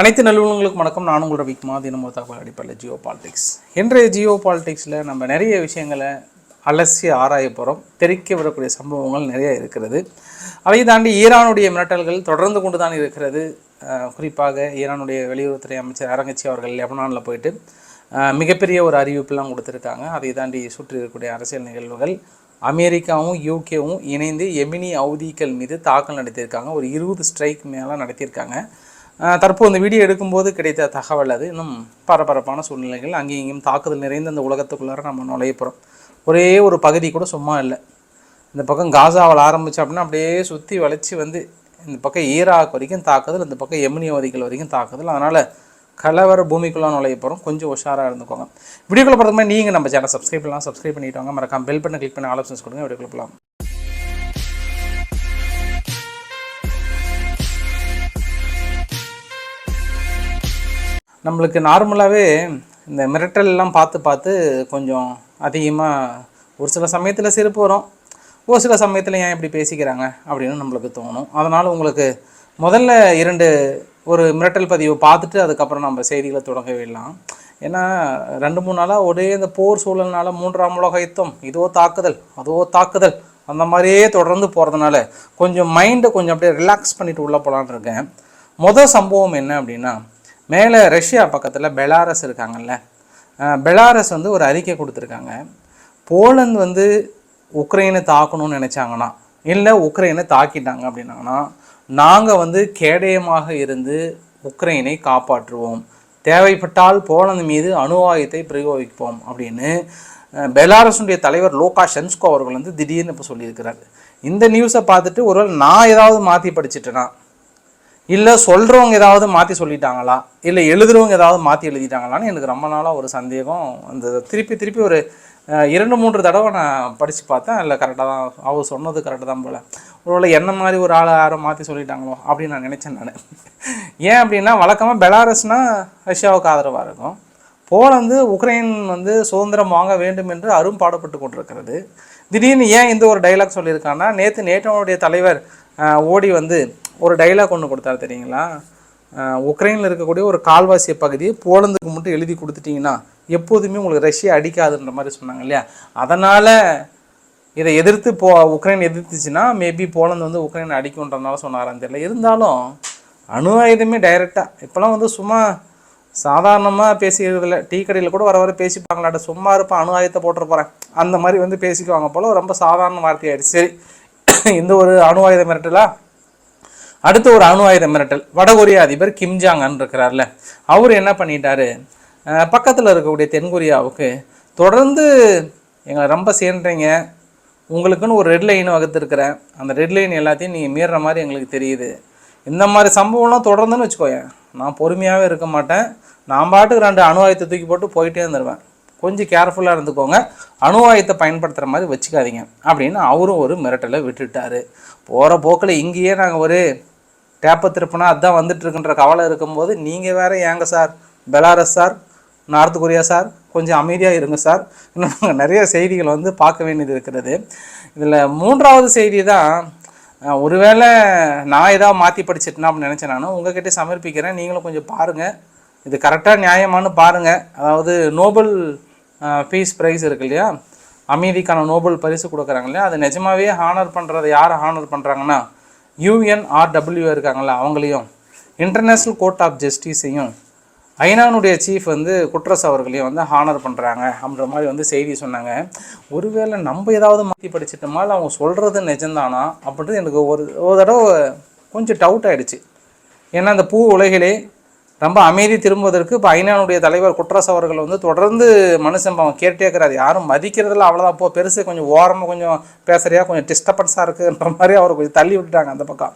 அனைத்து நல்லுவங்களுக்கும் வணக்கம். நான் உங்கள் ரவிக்குமா தினமும் தகவல் அடிப்படையில் ஜியோ பாலிடிக்ஸ் இன்றைய ஜியோ பாலிடிக்ஸில் நம்ம நிறைய விஷயங்களை அலசி ஆராய போகிறோம் தெரிக்க விடக்கூடிய சம்பவங்கள் நிறைய இருக்கிறது. அதை தாண்டி ஈரானுடைய மிரட்டல்கள் தொடர்ந்து கொண்டு தான் இருக்கிறது குறிப்பாக ஈரானுடைய வெளியுறவுத்துறை அமைச்சர் அரங்கச்சி அவர்கள் லெபனானில் போயிட்டு மிகப்பெரிய ஒரு அறிவிப்பெல்லாம் கொடுத்துருக்காங்க. அதை தாண்டி சுற்றி இருக்கக்கூடிய அரசியல் நிகழ்வுகள் அமெரிக்காவும் யூகேவும் இணைந்து எமினி அவுதிகள் மீது தாக்கல் நடத்தியிருக்காங்க. ஒரு இருபது ஸ்ட்ரைக் மேலாம் நடத்தியிருக்காங்க. தற்போது இந்த வீடியோ எடுக்கும்போது கிடைத்த தகவல் அது. இன்னும் பரபரப்பான சூழ்நிலைகள் அங்கேயும் இங்கேயும் தாக்குதல் நிறைந்த அந்த உலகத்துக்குள்ளார நம்ம நுழைய போகிறோம் ஒரே ஒரு பகுதி கூட சும்மா இல்லை. இந்த பக்கம் காசாவில் ஆரம்பிச்சு அப்படின்னா அப்படியே சுற்றி வளைச்சி வந்து இந்த பக்கம் ஈராக் வரைக்கும் தாக்குதல் இந்த பக்கம் எமினியவதிகள் வரைக்கும் தாக்குதல். அதனால் கலவர பூமிக்குள்ளே நுழைய போகிறோம் கொஞ்சம் உஷாராக இருந்துக்கோங்க. வீடியோக்குள்ளே பார்த்தோம்னா நீங்கள் நம்ம சேனல் சப்ஸ்கிரைப் பண்ணலாம். சப்ஸ்கிரைப் பண்ணிட்டு வாங்க. மறக்காம பெல் பண்ண கிளிக் பண்ணி ஆலோசனை கொடுங்க. வீடியோக்குள்ளே போகலாம். நம்மளுக்கு நார்மலாகவே இந்த மிரட்டல் எல்லாம் பார்த்து பார்த்து கொஞ்சம் அதிகமாக ஒரு சில சமயத்தில் சிரிப்பு வரும். ஒரு சில சமயத்தில் ஏன் இப்படி பேசிக்கிறாங்க அப்படின்னு நம்மளுக்கு தோணும். அதனால் உங்களுக்கு முதல்ல இரண்டு ஒரு மிரட்டல் பதிவை பார்த்துட்டு அதுக்கப்புறம் நம்ம செய்திகளை தொடங்க விடலாம் ஏன்னா ரெண்டு மூணு நாளாக ஒரே இந்த போர் சூழல்னால மூன்றாம் உலக யுத்தம் இதோ தாக்குதல் அதோ தாக்குதல் அந்த மாதிரியே தொடர்ந்து போகிறதுனால கொஞ்சம் மைண்டை கொஞ்சம் அப்படியே ரிலாக்ஸ் பண்ணிட்டு உள்ளே போகலான் இருக்கேன். மொதல் சம்பவம் என்ன அப்படின்னா மேலே ரஷ்யா பக்கத்தில் பெலாரஸ் இருக்காங்கல்ல பெலாரஸ் வந்து ஒரு அறிக்கை கொடுத்துருக்காங்க. போலந்து வந்து உக்ரைனை தாக்கணும்னு நினச்சாங்கன்னா இல்லை உக்ரைனை தாக்கிட்டாங்க அப்படின்னாங்கன்னா நாங்கள் வந்து கேடயமாக இருந்து உக்ரைனை காப்பாற்றுவோம். தேவைப்பட்டால் போலந்து மீது அணு ஆயுதத்தை பிரயோகிப்போம் அப்படின்னு பெலாரஸுடைய தலைவர் லோகா ஷென்ஸ்கோ அவர்கள் வந்து திடீர்னு இப்போ சொல்லியிருக்கிறார். இந்த நியூஸை பார்த்துட்டு ஒருவேளை நான் ஏதாவது மாற்றி படிச்சிட்டேனா இல்லை சொல்கிறவங்க ஏதாவது மாற்றி சொல்லிட்டாங்களா? இல்லை எழுதுறவங்க ஏதாவது மாற்றி எழுதிட்டாங்களான்னு எனக்கு ரொம்ப நாளாக ஒரு சந்தேகம் அந்த திருப்பி திருப்பி ஒரு இரண்டு மூன்று தடவை நான் படித்து பார்த்தேன். இல்லை கரெக்டாக தான் அவர் சொன்னது கரெக்டாக தான் போல். ஒருவேளை என்ன மாதிரி ஒரு ஆளை யாரும் மாற்றி சொல்லிட்டாங்களோ அப்படின்னு நான் நினச்சேன் நான். ஏன் அப்படின்னா வழக்கமாக பெலாரஸ்னால் ரஷ்யாவுக்கு ஆதரவாக இருக்கும். போலந்து உக்ரைன் வந்து சுதந்திரம் வாங்க வேண்டும் என்று அரும்பாடுபட்டு கொண்டிருக்கிறது. திடீர்னு ஏன் இந்த ஒரு டைலாக் சொல்லியிருக்காங்கன்னா நேற்று நேட்டோனுடைய தலைவர் ஓடி வந்து ஒரு டைலாக் ஒன்று கொடுத்தாரு தெரியுங்களா? உக்ரைனில் இருக்கக்கூடிய ஒரு கால்வாசிய பகுதியை போலந்துக்கு மட்டும் எழுதி கொடுத்துட்டீங்கன்னா எப்போதுமே உங்களுக்கு ரஷ்யா அடிக்காதுன்ற மாதிரி சொன்னாங்க இல்லையா? அதனால் இதை எதிர்த்து போ உக்ரைன் எதிர்த்துச்சுன்னா மேபி போலந்து வந்து உக்ரைன் அடிக்கும்ன்றதுனால சொன்னாரான்னு தெரியல. இருந்தாலும் அணு ஆயுதமே டைரெக்டாக இப்போலாம் வந்து சும்மா சாதாரணமாக பேசிக்கிறதில்ல. டீ கடையில் கூட வர வர பேசிப்பாங்களாட்ட சும்மா இருப்பேன் அணு ஆயுதத்தை போட்டுற போகிறேன் அந்த மாதிரி வந்து பேசிக்குவாங்க போல் ரொம்ப சாதாரண வார்த்தையாயிடுச்சு. சரி இந்த ஒரு அணு ஆயுத மிரட்டலா? அடுத்து ஒரு அணு ஆயுத மிரட்டல். வடகொரிய அதிபர் கிம் ஜாங் அன் இருக்கிறார்ல. அவர் என்ன பண்ணிட்டாரு? பக்கத்தில் இருக்கக்கூடிய தென்கொரியாவுக்கு தொடர்ந்து எங்களை ரொம்ப சேர்ன்றீங்க உங்களுக்குன்னு ஒரு ரெட் லைன் வகுத்துருக்கிறேன். அந்த ரெட் லைன் எல்லாத்தையும் நீங்கள் மீறுற மாதிரி எங்களுக்கு தெரியுது. இந்த மாதிரி சம்பவம்லாம் தொடர்ந்துன்னு வச்சுக்கோயேன். நான் பொறுமையாகவே இருக்க மாட்டேன். நான் பாட்டுக்கு ரெண்டு அணு ஆயுதத்தை தூக்கி போட்டு போயிட்டே இருந்துருவேன். கொஞ்சம் கேர்ஃபுல்லாக இருந்துக்கோங்க. அணு ஆயுதத்தை பயன்படுத்துகிற மாதிரி வச்சுக்காதீங்க. அப்படின்னு அவரும் ஒரு மிரட்டலை விட்டுட்டாரு. போகிற போக்கில் இங்கேயே நாங்கள் ஒரு டேப்பை திருப்பினா அதுதான் வந்துட்டுருக்குன்ற கவலை இருக்கும்போது நீங்கள் வேறு ஏங்க sir? Belarus sir? North Korea sir? கொஞ்சம் அமைதியாக இருங்க சார். இன்னும் நாங்கள் நிறைய செய்திகள் வந்து பார்க்க வேண்டியது இருக்கிறது. இதில் மூன்றாவது செய்தி தான் ஒருவேளை நான் ஏதாவது மாற்றி படிச்சிட்டேனா அப்படின்னு நினச்சேன் நான். உங்ககிட்ட சமர்ப்பிக்கிறேன். நீங்களும் கொஞ்சம் பாருங்கள் இது கரெக்டாக நியாயமானு பாருங்கள் அதாவது நோபல் பீஸ் ப்ரைஸ் இருக்கு இல்லையா? அமைதிக்கான நோபல் பரிசு கொடுக்குறாங்க இல்லையா? அது நிஜமாவே ஹானர் பண்ணுறதை யாரை ஹானர் பண்ணுறாங்கன்னா யூஎன்ஆர்டபிள்யூ இருக்காங்களா அவங்களையும். இன்டர்நேஷ்னல் கோர்ட் ஆஃப் ஜஸ்டிஸையும் ஐநானுடைய சீஃப் வந்து குட்ரஸ் அவர்களையும் வந்து ஹானர் பண்ணுறாங்க அப்படின்ற மாதிரி வந்து செய்தி சொன்னாங்க. ஒருவேளை நம்ம ஏதாவது மாற்றி படிச்சிட்டோமா இல்லை அவங்க சொல்கிறது நிஜம்தானா அப்படின்றது எனக்கு ஒரு ஒரு தடவை கொஞ்சம் டவுட் ஆகிடுச்சு ஏன்னா அந்த பூ உலகிலே ரொம்ப அமைதி திரும்புவதற்கு இப்போ ஐநானுடைய தலைவர் குட்ரஸ் அவர்கள் வந்து தொடர்ந்து மனுஷன் அவன் கேட்டே இருக்கிறார் யாரும் மதிக்கிறதுல அவ்வளோதான் போ பெருசு கொஞ்சம் ஓரமாக கொஞ்சம் பேசுகிறியா கொஞ்சம் டிஸ்டர்பன்ஸாக இருக்குன்ற மாதிரி அவர் கொஞ்சம் தள்ளி விட்டுட்டாங்க அந்த பக்கம்.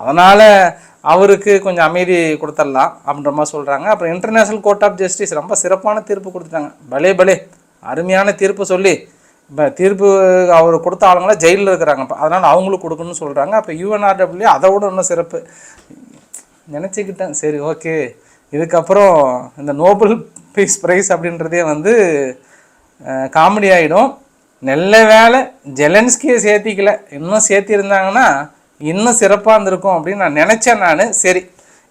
அதனால் அவருக்கு கொஞ்சம் அமைதி கொடுத்துடலாம் அப்படின்ற மாதிரி சொல்கிறாங்க அப்புறம் இன்டர்நேஷ்னல் கோர்ட் ஆஃப் ஜஸ்டிஸ் ரொம்ப சிறப்பான தீர்ப்பு கொடுத்துட்டாங்க. பலே பலே அருமையான தீர்ப்பு சொல்லி இப்போ தீர்ப்பு அவர் கொடுத்த ஆளுங்களாம் ஜெயிலில் இருக்கிறாங்க. இப்போ அதனால் அவங்களுக்கு கொடுக்கணும்னு சொல்கிறாங்க அப்போ யூஎன்ஆர்டபிள்யூ அதை விட இன்னும் சிறப்பு. நினச்சிக்கிட்டேன். சரி ஓகே இதுக்கப்புறம் இந்த நோபல் பீஸ் ப்ரைஸ் அப்படின்றதே வந்து காமெடி ஆகிடும் நல்ல வேலை ஜெலன்ஸ்கியை சேர்த்திக்கல. இன்னும் சேர்த்திருந்தாங்கன்னா இன்னும் சிறப்பாக இருந்திருக்கும் அப்படின்னு நான் நினச்சேன் நான். சரி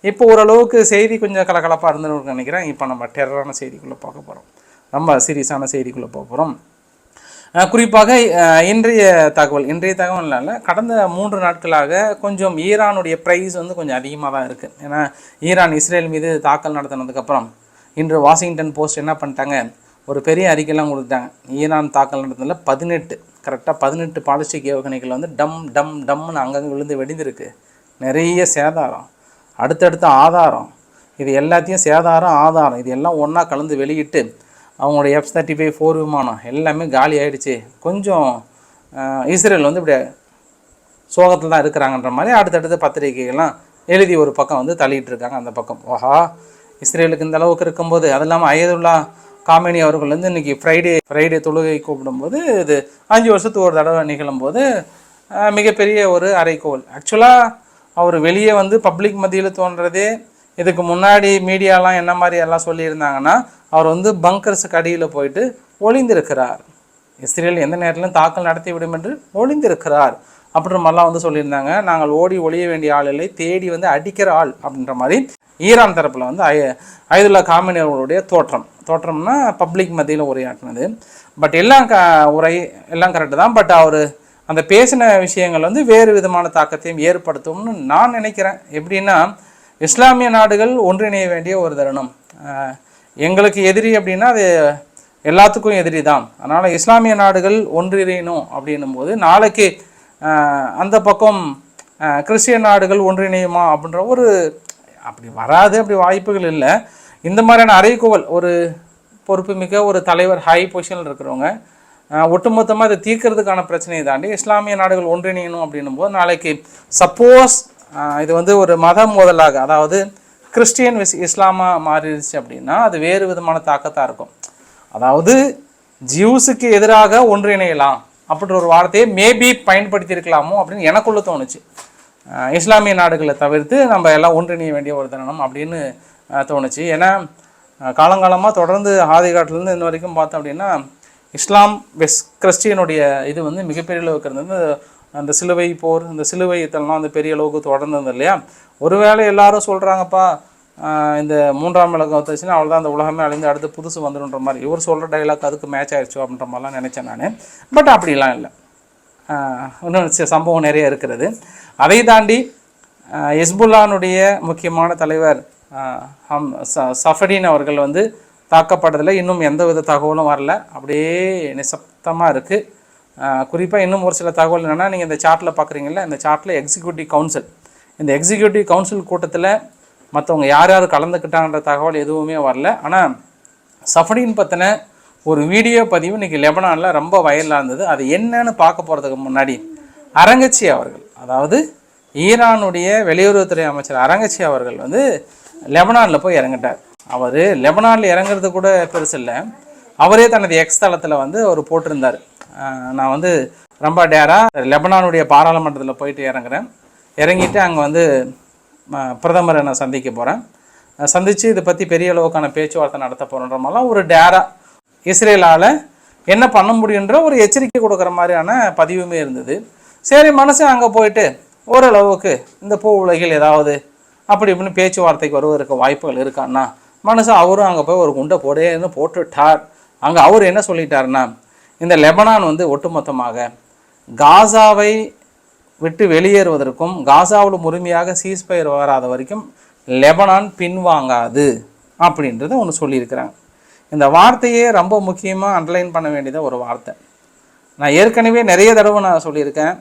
இப்போ ஓரளவுக்கு செய்தி கொஞ்சம் கலகலப்பாக இருந்துன்னு நினைக்கிறேன். இப்போ நம்ம டெரரான செய்திக்குள்ளே பார்க்க போகிறோம் ரொம்ப சீரியஸான செய்திக்குள்ளே போக போகிறோம் குறிப்பாக இன்றைய தகவல் இன்றைய தகவல் கடந்த மூன்று நாட்களாக கொஞ்சம் ஈரானுடைய ப்ரைஸ் வந்து கொஞ்சம் அதிகமாக தான் இருக்குது ஏன்னா ஈரான் இஸ்ரேல் மீது தாக்கல் நடத்தினதுக்கப்புறம் இன்று வாஷிங்டன் போஸ்ட் என்ன பண்ணிட்டாங்க? ஒரு பெரிய அறிக்கைலாம் கொடுத்தாங்க ஈரான் தாக்கல் நடத்தினதில் பதினெட்டு கரெக்டாக பதினெட்டு பாலிஸ்டிக் ஏவுகணைகள் வந்து டம் டம் டம்னு அங்கங்கே விழுந்து வெடிந்திருக்கு. நிறைய சேதாரம் அடுத்தடுத்த ஆதாரம் இது எல்லாத்தையும் சேதாரம் ஆதாரம் இது எல்லாம் ஒன்றா கலந்து வெளியிட்டு அவங்களோட எஃப் தேர்ட்டி ஃபைவ் ஃபோர் விமானம் எல்லாமே காலி ஆகிடுச்சு கொஞ்சம் இஸ்ரேல் வந்து இப்படி சோகத்தில் தான் இருக்கிறாங்கன்ற மாதிரி அடுத்தடுத்த பத்திரிகைகள்லாம் எழுதி ஒரு பக்கம் வந்து தள்ளிட்டு இருக்காங்க அந்த பக்கம். ஓஹா இஸ்ரேலுக்கு இந்த அளவுக்கு இருக்கும்போது அது இல்லாமல் அயதுல்லா காமினி அவர்கள் வந்து இன்னைக்கு ஃப்ரைடே ஃப்ரைடே தொழுகை கூப்பிடும்போது இது அஞ்சு வருஷத்துக்கு ஒரு தடவை நிகழும்போது மிகப்பெரிய ஒரு அரைக்கோள் ஆக்சுவலாக அவர் வெளியே வந்து பப்ளிக் மத்தியில் தோன்றதே இதுக்கு முன்னாடி மீடியாலாம் என்ன மாதிரி எல்லாம் சொல்லியிருந்தாங்கன்னா அவர் வந்து பங்கர்ஸுக்கு அடியில் போயிட்டு ஒளிந்திருக்கிறார். இஸ்ரேல் எந்த நேரத்திலும் தாக்கல் நடத்தி விடும் என்று ஒளிந்திருக்கிறார். அப்படின்ற மாதிரிலாம் வந்து சொல்லியிருந்தாங்க. நாங்கள் ஓடி ஒளிய வேண்டிய ஆள் இல்லை தேடி வந்து அடிக்கிற ஆள் அப்படின்ற மாதிரி ஈரான் தரப்பில் வந்து ஐ ஐதுல்லா காமினியர்களுடைய தோற்றம். தோற்றம்னா பப்ளிக் மத்தியில் உரையாற்றினது. பட் எல்லாம் க உரை எல்லாம் கரெக்டு தான். பட் அவர் அந்த பேசின விஷயங்கள் வந்து வேறு விதமான தாக்கத்தையும் ஏற்படுத்தும்னு நான் நினைக்கிறேன். எப்படின்னா இஸ்லாமிய நாடுகள் ஒன்றிணைய வேண்டிய ஒரு தருணம். எங்களுக்கு எதிரி அப்படின்னா அது எல்லாத்துக்கும் எதிரி தான். அதனால் இஸ்லாமிய நாடுகள் ஒன்றிணையணும் அப்படின்னும் போது நாளைக்கு அந்த பக்கம் கிறிஸ்டிய கிறிஸ்டியன் நாடுகள் ஒன்றிணையுமா அப்படின்ற ஒரு அப்படி வராது அப்படி வாய்ப்புகள் இல்லை. இந்த மாதிரியான அறைகூவல் ஒரு பொறுப்புமிக்க ஒரு தலைவர் ஹை பொசிஷனில் இருக்கிறவங்க ஒட்டுமொத்தமாக இதை தீர்க்கறதுக்கான பிரச்சனையை தாண்டி இஸ்லாமிய நாடுகள் ஒன்றிணையணும் அப்படின்னும் போது நாளைக்கு சப்போஸ் இது வந்து ஒரு மத மோதலாக அதாவது கிறிஸ்டியன் விஸ் இஸ்லாமாக மாறிடுச்சு அப்படின்னா அது வேறு விதமான தாக்கத்தாக இருக்கும். அதாவது ஜியூஸுக்கு எதிராக ஒன்றிணையலாம் அப்படின்ற ஒரு வார்த்தையை மேபி பயன்படுத்தியிருக்கலாமோ அப்படின்னு எனக்குள்ள தோணுச்சு. இஸ்லாமிய நாடுகளை தவிர்த்து நம்ம எல்லாம் ஒன்றிணைய வேண்டிய ஒரு தருணம் அப்படின்னு தோணுச்சு. ஏன்னா காலங்காலமாக தொடர்ந்து ஆதிகாட்டிலேருந்து இன்ன வரைக்கும் பார்த்தோம் அப்படின்னா இஸ்லாம் வெஸ் கிறிஸ்டியனுடைய இது வந்து மிகப்பெரிய அளவுக்கு இருந்தது. அந்த சிலுவை போர் இந்த சிலுவை இதெல்லாம் வந்து பெரிய அளவுக்கு தொடர்ந்தது இல்லையா? ஒருவேளை எல்லாரும் சொல்கிறாங்கப்பா இந்த மூன்றாம் உலகம் வந்துச்சுன்னா அவ்வளோதான் அந்த உலகமே அழிந்து அடுத்து புதுசு வந்துடுன்ற மாதிரி. இவர் சொல்கிற டைலாக் அதுக்கு மேட்ச் ஆயிடுச்சு அப்படின்ற மாதிரிலாம் நினச்சேன் நான். பட் அப்படிலாம் இல்லை. இன்னும் சம்பவம் நிறைய இருக்கிறது. அதை தாண்டி எஸ்புல்லானுடைய முக்கியமான தலைவர் ஹம் ச- சஃபடின் அவர்கள் வந்து தாக்கப்பட்டதில் இன்னும் எந்த வித தகவலும் வரல. அப்படியே நிசப்தமாக இருக்குது குறிப்பாக இன்னும் ஒரு சில தகவல் என்னென்னா நீங்கள் இந்த சார்ட்டில் பார்க்குறீங்கல்ல இந்த சார்ட்டில் எக்ஸிக்யூட்டிவ் கவுன்சில் இந்த எக்ஸிக்யூட்டிவ் கவுன்சில் கூட்டத்தில் மற்றவங்க யார் யார் கலந்துக்கிட்டாங்கன்ற தகவல் எதுவுமே வரல. ஆனால் சஃபடின் பற்றின ஒரு வீடியோ பதிவு இன்றைக்கி லெபனானில் ரொம்ப வயலாக இருந்தது. அது என்னன்னு பார்க்க போகிறதுக்கு முன்னாடி அரங்கச்சி அவர்கள் அதாவது ஈரானுடைய வெளியுறவுத்துறை அமைச்சர் அரங்கச்சி அவர்கள் வந்து லெபனானில் போய் இறங்கிட்டார். அவர் லெபனானில் இறங்குறது கூட பெருசு இல்லை. அவரே தனது எக்ஸ் தளத்தில் வந்து அவர் போட்டிருந்தார். நான் வந்து ரொம்ப டேராக லெபனானுடைய பாராளுமன்றத்தில் போயிட்டு இறங்குறேன். இறங்கிட்டு அங்கே வந்து பிரதமரை நான் சந்திக்க போகிறேன் சந்தித்து இதை பற்றி பெரிய அளவுக்கான பேச்சுவார்த்தை நடத்த போகிறோன்ற மாதிரிலாம் ஒரு டேராக இஸ்ரேலால் என்ன பண்ண முடியுன்ற ஒரு எச்சரிக்கை கொடுக்குற மாதிரியான பதிவுமே இருந்தது. சரி மனுஷன் அங்கே போயிட்டு ஓரளவுக்கு இந்த பூ உலகில் ஏதாவது அப்படி இப்படின்னு பேச்சுவார்த்தைக்கு வருவதற்கு வாய்ப்புகள் இருக்கான்னா மனுஷன் அவரும் அங்கே போய் ஒரு குண்டை போடேன்னு போட்டுட்டார். அங்கே அவர் என்ன சொல்லிட்டாருன்னா இந்த லெபனான் வந்து ஒட்டுமொத்தமாக காசாவை விட்டு வெளியேறுவதற்கும் காசாவில் முழுமையாக சீஸ்பயர் வராத வரைக்கும் லெபனான் பின்வாங்காது அப்படின்றத ஒன்று சொல்லியிருக்கிறாங்க. இந்த வார்த்தையே ரொம்ப முக்கியமாக அண்டர்லைன் பண்ண வேண்டியத ஒரு வார்த்தை. நான் ஏற்கனவே நிறைய தடவை நான் சொல்லியிருக்கேன்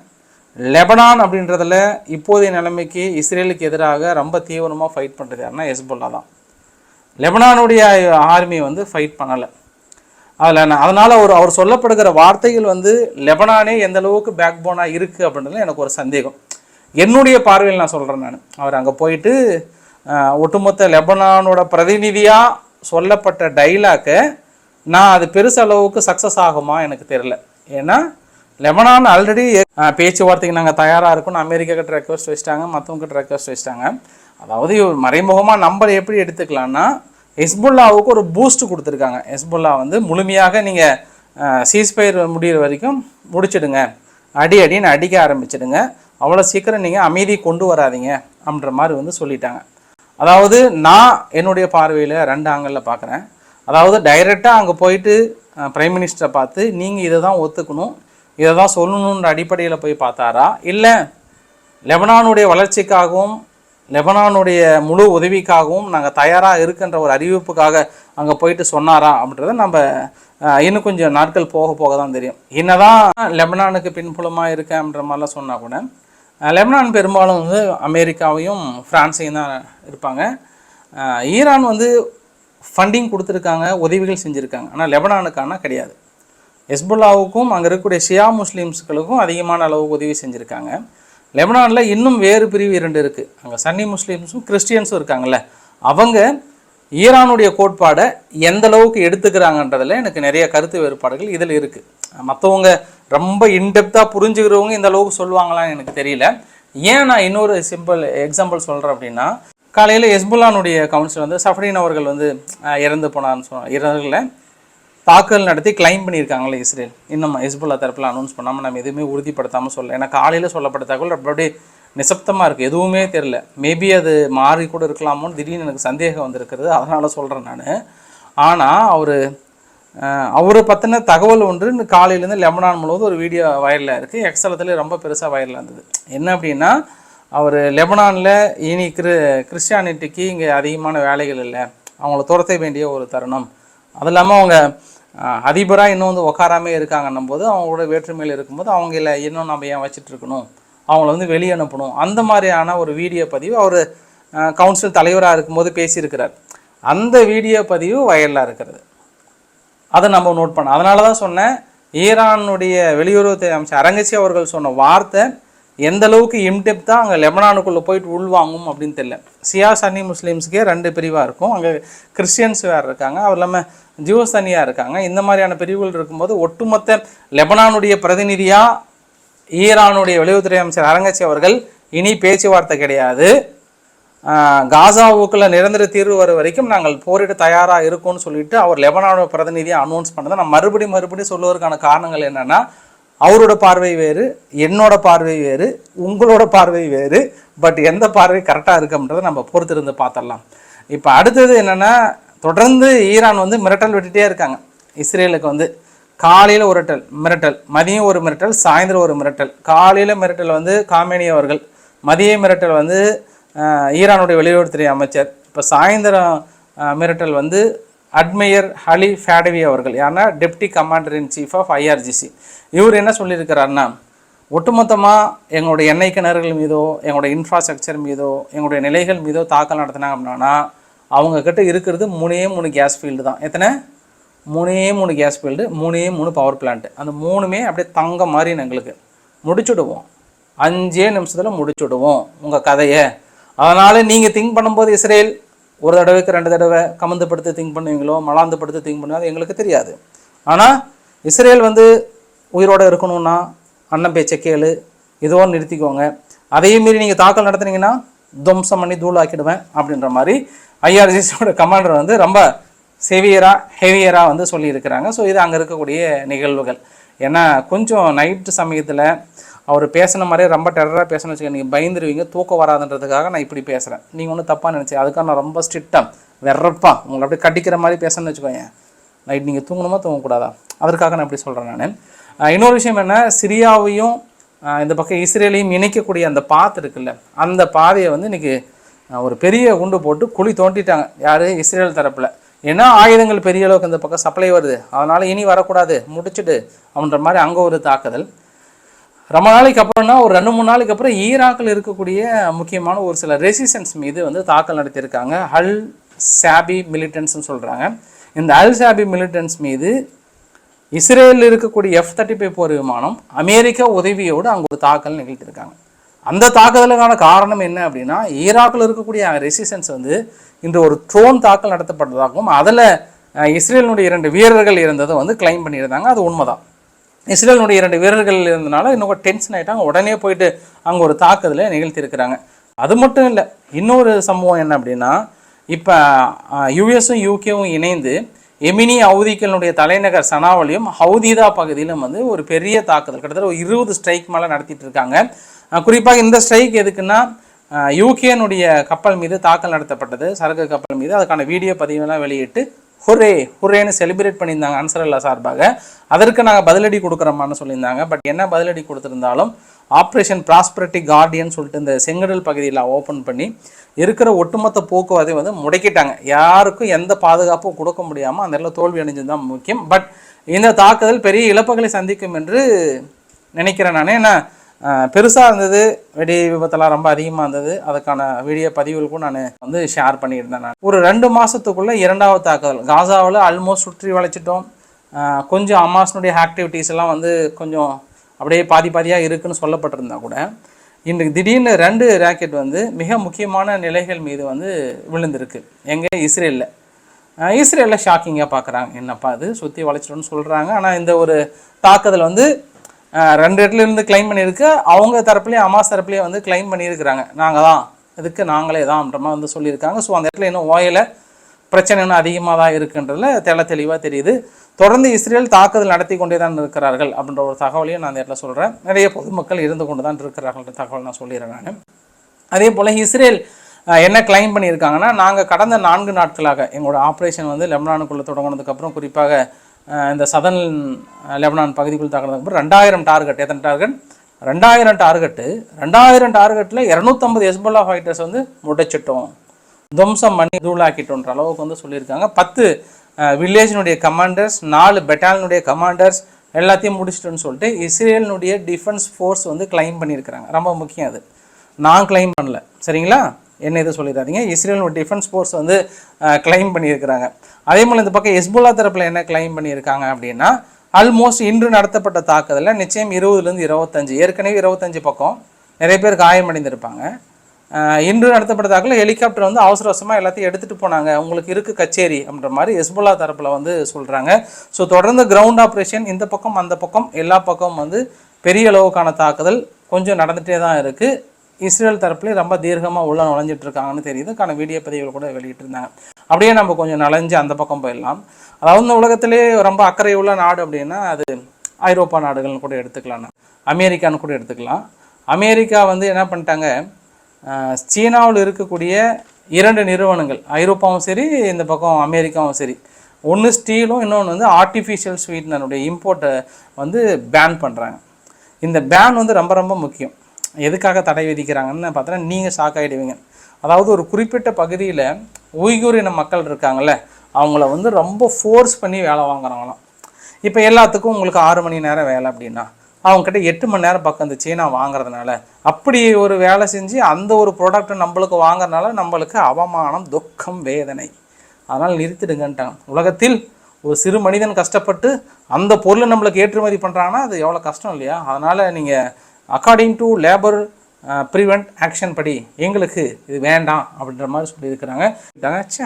லெபனான் அப்படின்றதுல இப்போதைய நிலைமைக்கு இஸ்ரேலுக்கு எதிராக ரொம்ப தீவிரமாக ஃபைட் பண்ணுறது யாருன்னா ஹெஸ்புல்லா தான் லெபனானுடைய ஆர்மி வந்து ஃபைட் பண்ணலை. அதில் நான் அதனால் ஒரு அவர் சொல்லப்படுகிற வார்த்தைகள் வந்து லெபனானே எந்த அளவுக்கு பேக் போனாக இருக்குது அப்படின்றதுல எனக்கு ஒரு சந்தேகம். என்னுடைய பார்வையில் நான் சொல்கிறேன் நான். அவர் அங்கே போயிட்டு ஒட்டுமொத்த லெபனானோட பிரதிநிதியாக சொல்லப்பட்ட டைலாக்கை நான் அது பெருசளவுக்கு சக்ஸஸ் ஆகுமா எனக்கு தெரில ஏன்னா லெபனான் ஆல்ரெடி பேச்சுவார்த்தைக்கு நாங்கள் தயாராக இருக்கணும் அமெரிக்கா கிட்ட ரெக்வஸ்ட் வச்சிட்டாங்க மற்றவங்க கிட்ட ரெக்வஸ்ட் வச்சிட்டாங்க. அதாவது மறைமுகமாக நம்பரை எப்படி எடுத்துக்கலாம்னா ஹெஸ்புல்லாவுக்கு ஒரு பூஸ்ட் கொடுத்துருக்காங்க. ஹெஸ்புல்லா வந்து முழுமையாக நீங்கள் சீஸ்பயர் முடிகிற வரைக்கும் முடிச்சிடுங்க. அடி அடின்னு அடிக்க ஆரம்பிச்சிடுங்க. அவ்வளோ சீக்கிரம் நீங்கள் அமைதி கொண்டு வராதீங்க அப்படின்ற மாதிரி வந்து சொல்லிட்டாங்க. அதாவது நான் என்னுடைய பார்வையில் ரெண்டு ஆங்கிளில் பார்க்குறேன். அதாவது டைரெக்டாக அங்கே போயிட்டு பிரைம் மினிஸ்டரை பார்த்து நீங்கள் இதை தான் ஒத்துக்கணும் இதை தான் சொல்லணுன்ற அடிப்படையில் போய் பார்த்தாரா? இல்லை லெபனானுடைய வளர்ச்சிக்காகவும் லெபனானுடைய முழு உதவிக்காகவும் நாங்கள் தயாராக இருக்கின்ற ஒரு அறிவிப்புக்காக அங்கே போயிட்டு சொன்னாரா அப்படின்றத நம்ம இன்னும் கொஞ்சம் நாட்கள் போக போக தான் தெரியும். என்னதான் லெபனானுக்கு பின்புலமாக இருக்கேன்ற மாதிரிலாம் சொன்னால் கூட லெபனான் பெரும்பாலும் வந்து அமெரிக்காவையும் ஃப்ரான்ஸையும் தான் இருப்பாங்க. ஈரான் வந்து ஃபண்டிங் கொடுத்துருக்காங்க உதவிகள் செஞ்சுருக்காங்க. ஆனால் லெபனானுக்கான கிடையாது. ஹெஸ்புல்லாவுக்கும் அங்கே இருக்கக்கூடிய ஷியா முஸ்லீம்ஸ்களுக்கும் அதிகமான அளவுக்கு உதவி செஞ்சுருக்காங்க. லெபனானில் இன்னும் வேறு பிரிவு இரண்டு இருக்குது அங்கே சன்னி முஸ்லீம்ஸும் கிறிஸ்டியன்ஸும் இருக்காங்கல்ல. அவங்க ஈரானுடைய கோட்பாடை எந்த அளவுக்கு எடுத்துக்கிறாங்கன்றதில் எனக்கு நிறைய கருத்து வேறுபாடுகள் இதில் இருக்குது மற்றவங்க ரொம்ப இன்டெப்த்தாக புரிஞ்சுக்கிறவங்க இந்த அளவுக்கு சொல்லுவாங்களான்னு எனக்கு தெரியல. ஏன் நான் இன்னொரு சிம்பிள் எக்ஸாம்பிள் சொல்கிறேன் அப்படின்னா காலையில் எஸ்புல்லானுடைய கவுன்சில் வந்து சஃபரின் அவர்கள் வந்து இறந்து போனான்னு சொன்ன இறகுல தாக்குதல் நடத்தி கிளைம் பண்ணியிருக்காங்களே இஸ்ரேல். இன்னும் ஹெஸ்புல்லா தரப்பில் அனௌன்ஸ் பண்ணாமல் நம்ம எதுவுமே உறுதிப்படுத்தாமல் சொல்ல ஏன்னா காலையில் சொல்லப்பட்ட தகவல் அப்படியே நிசப்தமாக இருக்குது எதுவுமே தெரில மேபி அது மாறி கூட இருக்கலாமோன்னு திடீர்னு எனக்கு சந்தேகம் வந்திருக்கிறது. அதனால் சொல்கிறேன் நான். ஆனால் அவர் அவரை பற்றின தகவல் ஒன்று காலையிலேருந்து லெபனான் முழுவதும் ஒரு வீடியோ வைரலாக இருக்குது எக்ஸலத்தில் ரொம்ப பெருசாக வைரலாக இருந்தது என்ன அப்படின்னா அவர் லெபனானில் இனி கிரு கிறிஸ்டியானிட்டிக்கு இங்கே அதிகமான வேலைகள் இல்லை. அவங்கள துரத்த வேண்டிய ஒரு தருணம். அது இல்லாமல் அவங்க அதிபராக இன்னும் வந்து உக்காராமே இருக்காங்கன்னும் போது அவங்களோட வேற்றுமையில் இருக்கும்போது அவங்கள இன்னும் நம்ம ஏன் வச்சிட்ருக்கணும் அவங்கள வந்து வெளியே அனுப்பணும். அந்த மாதிரியான ஒரு வீடியோ பதிவு அவர் கவுன்சில் தலைவராக இருக்கும்போது பேசியிருக்கிறார். அந்த வீடியோ பதிவு வைரலாக இருக்கிறது. அதை நம்ம நோட் பண்ணோம் அதனால தான் சொன்னேன் ஈரானுடைய வெளியுறவுத்துறை அமைச்சர் அரங்கச்சி அவர்கள் சொன்ன வார்த்தை எந்த அளவுக்கு இம்டெப் தான் அங்கே லெபனானுக்குள்ளே போயிட்டு உள்வாங்கும் அப்படின்னு தெரியல. சியா சன்னி முஸ்லீம்ஸ்க்கே ரெண்டு பிரிவாக இருக்கும். அங்கே கிறிஸ்டியன்ஸ் வேறு இருக்காங்க. அது இல்லாமல் ஜூஸ் தனியாக இருக்காங்க. இந்த மாதிரியான பிரிவுகள் இருக்கும்போது ஒட்டுமொத்த லெபனானுடைய பிரதிநிதியாக ஈரானுடைய வெளியுறவுத்துறை அமைச்சர் அரங்கச்சி அவர்கள் இனி பேச்சுவார்த்தை கிடையாது. காசாவுக்குள்ள நிரந்தர தீர்வு வர வரைக்கும் நாங்கள் போரிட தயாராக இருக்கோம்னு சொல்லிட்டு அவர் லெபனானோட பிரதிநிதியை அனௌன்ஸ் பண்ணதை நான் மறுபடியும் மறுபடியும் சொல்லுவதற்கான காரணங்கள் என்னென்னா அவரோட பார்வை வேறு என்னோட பார்வை வேறு உங்களோட பார்வை வேறு பட் எந்த பார்வை கரெக்டாக இருக்குன்றதை நம்ம பொறுத்திருந்து பார்த்துடலாம். இப்போ அடுத்தது என்னன்னா தொடர்ந்து ஈரான் வந்து மிரட்டல் விட்டுட்டே இருக்காங்க. இஸ்ரேலுக்கு வந்து காலையில் உரட்டல் மிரட்டல் மதியம் ஒரு மிரட்டல் சாயந்தரம் ஒரு மிரட்டல். காலையில் மிரட்டல் வந்து காமேனி அவர்கள் மதிய மிரட்டல் வந்து ஈரானுடைய வெளியுறவுத்துறை அமைச்சர். இப்போ சாயந்தரம் மிரட்டல் வந்து அட்மையர் ஹலி ஃபேடவி அவர்கள் யாருன்னா deputy commander in chief of IRGC இவர் என்ன சொல்லியிருக்கிறாருன்னா ஒட்டுமொத்தமாக எங்களுடைய எண்ணெய் கிணறுகள் மீதோ எங்களுடைய இன்ஃப்ராஸ்ட்ரக்சர் மீதோ எங்களுடைய நிலைகள் மீதோ தாக்கல் நடத்தினாங்க அப்படின்னா அவங்கக்கிட்ட இருக்கிறது மூணே மூணு கேஸ் ஃபீல்டு தான். எத்தனை? மூணே மூணு கேஸ் ஃபீல்டு மூணே மூணு பவர் பிளான்ட்டு அந்த மூணுமே அப்படியே தங்க மாதிரி எங்களுக்கு முடிச்சுடுவோம். அஞ்சே நிமிஷத்தில் முடிச்சுடுவோம் உங்கள் கதையை. அதனால் நீங்கள் திங்க் பண்ணும்போது இஸ்ரேல் ஒரு தடவைக்கு ரெண்டு தடவை கமந்து படுத்து திங்க் பண்ணுவீங்களோ மலாந்து படுத்து திங்க் பண்ணுவீங்களோ எங்களுக்கு தெரியாது. ஆனால் இஸ்ரேல் வந்து உயிரோடு இருக்கணும்னா அண்ணன் பேச்சை கேளு இதோ நிறுத்திக்கோங்க. அதையும் மீறி நீங்கள் தாக்கல் நடத்துனீங்கன்னா துவம்சம் பண்ணி தூளாக்கிடுவேன் அப்படின்ற மாதிரி ஐஆர்ஜிசியோட கமாண்டர் வந்து ரொம்ப செவியராக ஹெவியராக வந்து சொல்லியிருக்கிறாங்க. ஸோ இது அங்கே இருக்கக்கூடிய நிகழ்வுகள். ஏன்னா கொஞ்சம் நைட்டு சமயத்தில் அவர் பேசின மாதிரியே ரொம்ப டெரராக பேசணும்னு வச்சுக்கோங்க. நீங்கள் பயந்துருவீங்க தூக்கம் வராதுன்றதுக்காக நான் இப்படி பேசுகிறேன் நீங்கள் ஒன்றும் தப்பாக நினச்சி அதுக்காக நான் ரொம்ப ஸ்ட்ரிக்டாக வெறப்பா உங்களை அப்படியே கட்டிக்கிற மாதிரி பேசணும்னு வச்சுக்கோங்க. நைட் நீங்கள் தூங்கணுமா தூங்கக்கூடாதா? அதற்காக நான் இப்படி சொல்கிறேன் நான். இன்னொரு விஷயம் என்ன? சிரியாவையும் இந்த பக்கம் இஸ்ரேலையும் இணைக்கக்கூடிய அந்த பாத்து இருக்குல்ல அந்த பாதையை வந்து இன்னைக்கு ஒரு பெரிய குண்டு போட்டு குழி தோண்டிட்டாங்க. யார்? இஸ்ரேல் தரப்பில். ஏன்னா ஆயுதங்கள் பெரிய அளவுக்கு இந்த பக்கம் சப்ளை வருது. அதனால் இனி வரக்கூடாது. முடிச்சுட்டு அப்படின்ற மாதிரி அங்கே ஒரு தாக்குதல். ரொம்ப நாளைக்கு அப்புறம்னா ஒரு ரெண்டு மூணு நாளைக்கு அப்புறம் ஈராக்கில் இருக்கக்கூடிய முக்கியமான ஒரு சில ரெசிஸ்டன்ஸ் மீது வந்து தாக்கல் நடத்தியிருக்காங்க. அல் சாபி மிலிட்டன்ஸ்னு சொல்கிறாங்க இந்த அல் சாபி மிலிட்டன்ஸ் மீது இஸ்ரேலில் இருக்கக்கூடிய எஃப் தேர்ட்டி ஃபைவ் போர் விமானம் அமெரிக்கா உதவியோடு அங்கே ஒரு தாக்கல் நிகழ்த்தியிருக்காங்க. அந்த தாக்குதலுக்கான காரணம் என்ன அப்படின்னா ஈராக்கில் இருக்கக்கூடிய ரெசிஸ்டன்ஸ் வந்து இன்று ஒரு ட்ரோன் தாக்கல் நடத்தப்பட்டதாகவும் அதில் இஸ்ரேலினுடைய இரண்டு வீரர்கள் இருந்ததை வந்து கிளைம் பண்ணியிருந்தாங்க. அது உண்மைதான். இஸ்ரேலினுடைய இரண்டு வீரர்கள் இருந்தனால இன்னும் டென்ஷன் ஆகிட்டாங்க உடனே போயிட்டு அங்கே ஒரு தாக்குதலை நிகழ்த்தியிருக்கிறாங்க. அது மட்டும் இல்லை இன்னொரு சம்பவம் என்ன அப்படின்னா இப்போ யுஎஸும் யூகேவும் இணைந்து எமினி ஹவுதிக்களுடைய தலைநகர் சனாவளியும் ஹவுதிதா பகுதியிலும் வந்து ஒரு பெரிய தாக்குதல் கிட்டத்தட்ட ஒரு இருபது ஸ்ட்ரைக் மேலே நடத்திட்டு இருக்காங்க குறிப்பாக இந்த ஸ்ட்ரைக் எதுக்குன்னா யூகேனுடைய கப்பல் மீது தாக்கல் நடத்தப்பட்டது சரக்கு கப்பல் மீது. அதுக்கான வீடியோ பதிவெல்லாம் வெளியிட்டு ஹுரே ஹுரேன்னு செலிப்ரேட் பண்ணியிருந்தாங்க ஆன்சர் இல்லை சார்பாக. அதற்கு நாங்கள் பதிலடி கொடுக்குறோமான்னு சொல்லியிருந்தாங்க. பட் என்ன பதிலடி கொடுத்துருந்தாலும் ஆப்ரேஷன் ப்ராஸ்பரிட்டி கார்டியன் சொல்லிட்டு இந்த செங்கடல் பகுதியில் ஓப்பன் பண்ணி இருக்கிற ஒட்டுமொத்த போக்குவரத்தை வந்து முடக்கிட்டாங்க. யாருக்கும் எந்த பாதுகாப்பும் கொடுக்க முடியாமல் அந்த இடத்துல தோல்வி அடைஞ்சது தான் முக்கியம். பட் இந்த தாக்குதல் பெரிய இழப்புகளை சந்திக்கும் என்று நினைக்கிறேன் நான். ஏன்னா பெருசாக இருந்தது. வெடி விபத்தெல்லாம் ரொம்ப அதிகமாக இருந்தது. அதுக்கான வீடியோ பதிவுகளுக்கும் நான் வந்து ஷேர் பண்ணியிருந்தேன் நான். ஒரு ரெண்டு மாதத்துக்குள்ளே இரண்டாவது தாக்குதல். காசாவில் ஆல்மோஸ்ட் சுற்றி வளைச்சிட்டோம். கொஞ்சம் அமாஸ்னுடைய ஆக்டிவிட்டீஸ் எல்லாம் வந்து கொஞ்சம் அப்படியே பாதி பாதியாக இருக்குன்னு சொல்லப்பட்டிருந்தா கூட இன்றைக்கு திடீர்னு ரெண்டு ராக்கெட் வந்து மிக முக்கியமான நிலைகள் மீது வந்து விழுந்திருக்கு. எங்கே? இஸ்ரேலில். இஸ்ரேலில் ஷாக்கிங்காக பார்க்குறாங்க என்னப்பா அது சுற்றி வளைச்சிட்டோன்னு சொல்கிறாங்க ஆனால் இந்த ஒரு தாக்குதல் வந்து ரெண்டு இடத்துல இருந்து கிளைம் பண்ணியிருக்கு. அவங்க தரப்புலேயும் அம்மா தரப்புலேயே வந்து கிளைம் பண்ணியிருக்கிறாங்க. நாங்கள் தான். இதுக்கு நாங்களே தான்ன்ற மாதிரி வந்து சொல்லியிருக்காங்க. ஸோ அந்த இடத்துல இன்னும் ஓயலை. பிரச்சனை இன்னும் அதிகமாக தான் இருக்குன்றதுல தெள்ள தெளிவாக தெரியுது. தொடர்ந்து இஸ்ரேல் தாக்குதல் நடத்தி கொண்டே தான் இருக்கிறார்கள் அப்படின்ற ஒரு தகவலையும் நான் அந்த இடத்துல சொல்கிறேன் நிறைய பொதுமக்கள் இருந்து கொண்டு தான் இருக்கிறார்கள்ன்ற தகவல் நான் சொல்லிடுறேன் நான். அதே போல் இஸ்ரேல் என்ன கிளைம் பண்ணியிருக்காங்கன்னா நாங்கள் கடந்த நான்கு நாட்களாக எங்களோட ஆப்ரேஷன் வந்து லெபனானுக்குள்ளே தொடங்கினதுக்கப்புறம் குறிப்பாக இந்த சதன் லெபனான் பகுதிக்குள் தாக்கினதுக்கப்புறம் ரெண்டாயிரம் டார்கெட் எத்தனை டார்கெட்? ரெண்டாயிரம் டார்கெட்டு. ரெண்டாயிரம் டார்கெட்டில் இரநூத்தம்பது எஸ்பல்லா ஃபைட்டர்ஸ் வந்து முடைச்சிட்டோம் துவம்சம் பண்ணி தூளாக்கிட்டோன்ற அளவுக்கு வந்து சொல்லியிருக்காங்க. பத்து வில்லேஜினுடைய கமாண்டர்ஸ் நாலு பெட்டாலினுடைய கமாண்டர்ஸ் எல்லாத்தையும் முடிச்சிட்டோன்னு சொல்லிட்டு இஸ்ரேலினுடைய டிஃபென்ஸ் ஃபோர்ஸ் வந்து கிளைம் பண்ணியிருக்கிறாங்க. ரொம்ப முக்கியம் அது. நான் கிளைம் பண்ணல. சரிங்களா? என்ன எதுவும் சொல்லிடாதீங்க. இஸ்ரேலோட டிஃபென்ஸ் ஃபோர்ஸ் வந்து கிளைம் பண்ணியிருக்கிறாங்க. அதே போல் இந்த பக்கம் எஸ்புல்லா தரப்பில் என்ன கிளைம் பண்ணியிருக்காங்க அப்படின்னா ஆல்மோஸ்ட் இன்று நடத்தப்பட்ட தாக்குதலில் நிச்சயம் இருபதுலேருந்து இருபத்தஞ்சு ஏற்கனவே இருபத்தஞ்சு பக்கம் நிறைய பேர் காயமடைந்திருப்பாங்க. இன்று நடத்தப்பட்ட தாக்குதல் ஹெலிகாப்டர் வந்து அவசர அவசரமாக எல்லாத்தையும் எடுத்துகிட்டு போனாங்க. உங்களுக்கு இருக்குது கச்சேரி அப்படின்ற மாதிரி எஸ்புல்லா தரப்பில் வந்து சொல்கிறாங்க ஸோ தொடர்ந்து கிரவுண்ட் ஆப்ரேஷன் இந்த பக்கம் அந்த பக்கம் எல்லா பக்கமும் வந்து பெரிய அளவுக்கான தாக்குதல் கொஞ்சம் நடந்துகிட்டே தான் இருக்குது இஸ்ரேல் தரப்புலேயே ரொம்ப தீர்க்கமாக உள்ள நுழைஞ்சிட்டு இருக்காங்கன்னு தெரியுது. கான வீடியோ பதிவுகள் கூட வெளியிட்டிருந்தாங்க. அப்படியே நம்ம கொஞ்சம் நுழைஞ்சு அந்த பக்கம் போயிடலாம். அதாவது இந்த உலகத்திலே ரொம்ப அக்கறை உள்ள நாடு அப்படின்னா அது ஐரோப்பா நாடுகள்னு கூட எடுத்துக்கலாம். அமெரிக்கான்னு கூட எடுத்துக்கலாம். அமெரிக்கா வந்து என்ன பண்ணிட்டாங்க? சீனாவில் இருக்கக்கூடிய இரண்டு நிறுவனங்கள் ஐரோப்பாவும் சரி இந்த பக்கம் அமெரிக்காவும் சரி. ஒன்று ஸ்டீலும் இன்னொன்று வந்து ஆர்டிஃபிஷியல் ஸ்வீட்னருடைய இம்போர்ட்டை வந்து பேன் பண்ணுறாங்க இந்த பேன் வந்து ரொம்ப ரொம்ப முக்கியம். எதுக்காக தடை விதிக்கிறாங்கன்னு பார்த்தோன்னா நீங்கள் ஷாக் ஆகிடுவீங்க அதாவது ஒரு குறிப்பிட்ட பகுதியில் உய்கூர் இன மக்கள் இருக்காங்கல்ல அவங்கள வந்து ரொம்ப ஃபோர்ஸ் பண்ணி வேலை வாங்குறாங்களாம். இப்போ எல்லாத்துக்கும் உங்களுக்கு ஆறு மணி நேரம் வேலை அப்படின்னா அவங்கக்கிட்ட எட்டு மணி நேரம் பக்கம் இந்த சீனா வாங்குறதுனால அப்படி ஒரு வேலை செஞ்சு அந்த ஒரு ப்ராடக்ட்டை நம்மளுக்கு வாங்குறதுனால நம்மளுக்கு அவமானம் துக்கம் வேதனை. அதனால் நிறுத்திடுங்கன்ட்டாங்க. உலகத்தில் ஒரு சிறு மனிதன் கஷ்டப்பட்டு அந்த பொருளை நம்மளுக்கு ஏற்றுமதி பண்ணுறாங்கன்னா அது எவ்வளோ கஷ்டம் இல்லையா? அதனால் நீங்கள் according to labour prevent action படி எங்களுக்கு இது வேண்டாம் அப்படின்ற மாதிரி சொல்லியிருக்கிறாங்க. ச்சே.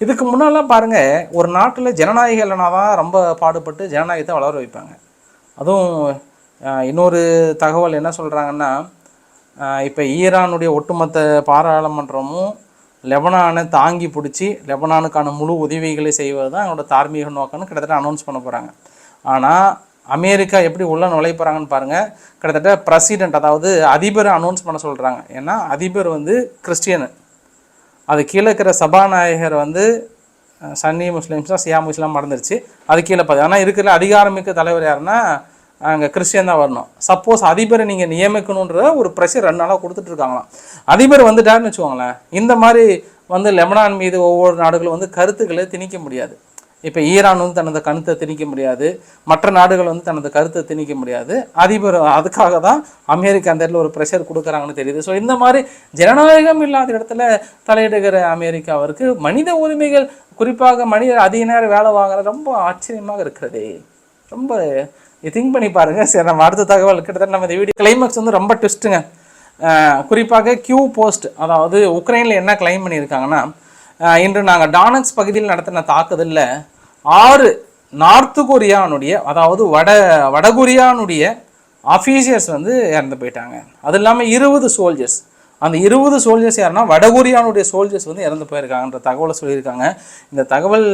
இதுக்கு முன்னெல்லாம் பாருங்கள் ஒரு நாட்டில் ஜனநாயகம் இல்லைனா தான் ரொம்ப பாடுபட்டு ஜனநாயகத்தை வளர வைப்பாங்க. அதுவும் இன்னொரு தகவல் என்ன சொல்கிறாங்கன்னா இப்போ ஈரானுடைய ஒட்டுமொத்த பாராளுமன்றமும் லெபனானை தாங்கி பிடிச்சி லெபனானுக்கான முழு உதவிகளை செய்வது தான் அவங்களோட தார்மீக நோக்கம்னு கிட்டத்தட்ட அனௌன்ஸ் பண்ண போகிறாங்க ஆனால் அமெரிக்கா எப்படி உள்ள நுழைய போகிறாங்கன்னு பாருங்கள் கிட்டத்தட்ட பிரசிடென்ட் அதாவது அதிபரை அனௌன்ஸ் பண்ண சொல்கிறாங்க ஏன்னா அதிபர் வந்து கிறிஸ்டியனு. அது கீழே இருக்கிற சபாநாயகர் வந்து சன்னி முஸ்லீம்ஸாக சியா முஸ்லாம் மறந்துருச்சு. அது கீழே பார்த்து ஆனால் இருக்கிற அதிகாரமிக்க தலைவர் யாருன்னா அங்கே கிறிஸ்டியன் தான் வரணும். சப்போஸ் அதிபரை நீங்கள் நியமிக்கணுன்ற ஒரு ப்ரெஷர் ரெண்டு நாளாக கொடுத்துட்டு இருக்காங்களாம். அதிபர் வந்துட்டாருன்னு வச்சுக்கோங்களேன். இந்த மாதிரி வந்து லெபனான் மீது ஒவ்வொரு நாடுகளும் வந்து கருத்துக்களை திணிக்க முடியாது. இப்போ ஈரான் வந்து தனது கருத்தை திணிக்க முடியாது. மற்ற நாடுகள் வந்து தனது கருத்தை திணிக்க முடியாது. அதிபர் அதுக்காக தான் அமெரிக்கா அந்த இடத்துல ஒரு ப்ரெஷர் கொடுக்குறாங்கன்னு தெரியுது. ஸோ இந்த மாதிரி ஜனநாயகம் இல்லாத இடத்துல தலையிடுகிற அமெரிக்காவிற்கு மனித உரிமைகள் குறிப்பாக மனிதர் அதிக நேரம் வேலை வாங்குறது ரொம்ப ஆச்சரியமாக இருக்கிறது. ரொம்ப திங்க் பண்ணி பாருங்க. சரி நம்ம அடுத்த தகவல். கிட்டத்தட்ட நம்ம இந்த வீடியோ கிளைமேக்ஸ் வந்து ரொம்ப ட்விஸ்ட்டுங்க குறிப்பாக கியூ போஸ்ட் அதாவது உக்ரைனில் என்ன கிளைம் பண்ணியிருக்காங்கன்னா இன்று நாங்கள் டானக்ஸ் பகுதியில் நடத்தின தாக்குதலில் ஆறு நார்த்து கொரியானுடைய அதாவது வட வடகொரியானுடைய அஃபீஷியர்ஸ் வந்து இறந்து போயிட்டாங்க. அது இல்லாமல் இருபது சோல்ஜர்ஸ் அந்த இருபது சோல்ஜர்ஸ் யாருன்னா வடகொரியானுடைய சோல்ஜர்ஸ் வந்து இறந்து போயிருக்காங்கன்ற தகவலை சொல்லியிருக்காங்க. இந்த தகவல்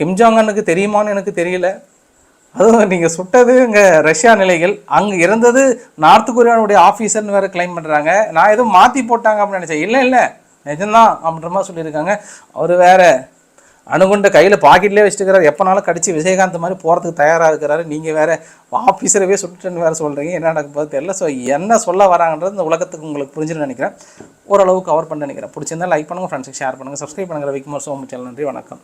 கிம்ஜாங்கனுக்கு தெரியுமான்னு எனக்கு தெரியல. அதுவும் நீங்கள் சுட்டது இங்கே ரஷ்யா நிலைகள். அங்கே இறந்தது நார்த் கொரியானுடைய ஆஃபீஸர்னு வேறு கிளைம் பண்ணுறாங்க நான் எதுவும் மாற்றி போட்டாங்க அப்படின்னு நினச்சேன். இல்லை இல்லை. நிஜம்தான் அப்படின்ற மாதிரி சொல்லியிருக்காங்க. அவர் வேறு அணுகுண்ட கையில் பாக்கெட்லேயே வச்சுருக்கிறார் எப்போனாலும் கடிச்சு விஜயகாந்த் மாதிரி போகிறதுக்கு தயாராக இருக்கிறாரு. நீங்கள் வேறு ஆஃபீஸரவே சுட்டுன்னு வேறு சொல்கிறீங்க என்ன நடக்கும்போது தெரியல. ஸோ என்ன சொல்ல வராங்கன்றது இந்த உலகத்துக்கு உங்களுக்கு புரிஞ்சுன்னு நினைக்கிறேன். ஓரளவு கவர் பண்ண நினைக்கிறேன். பிடிச்சிருந்தா லைக் பண்ணுங்கள் ஃப்ரெண்ட்ஸுக்கு ஷேர் பண்ணுங்கள் சப்ஸ்கிரைப் பண்ணுங்கள் வைக்குமார் சோமச்சல் நன்றி வணக்கம்.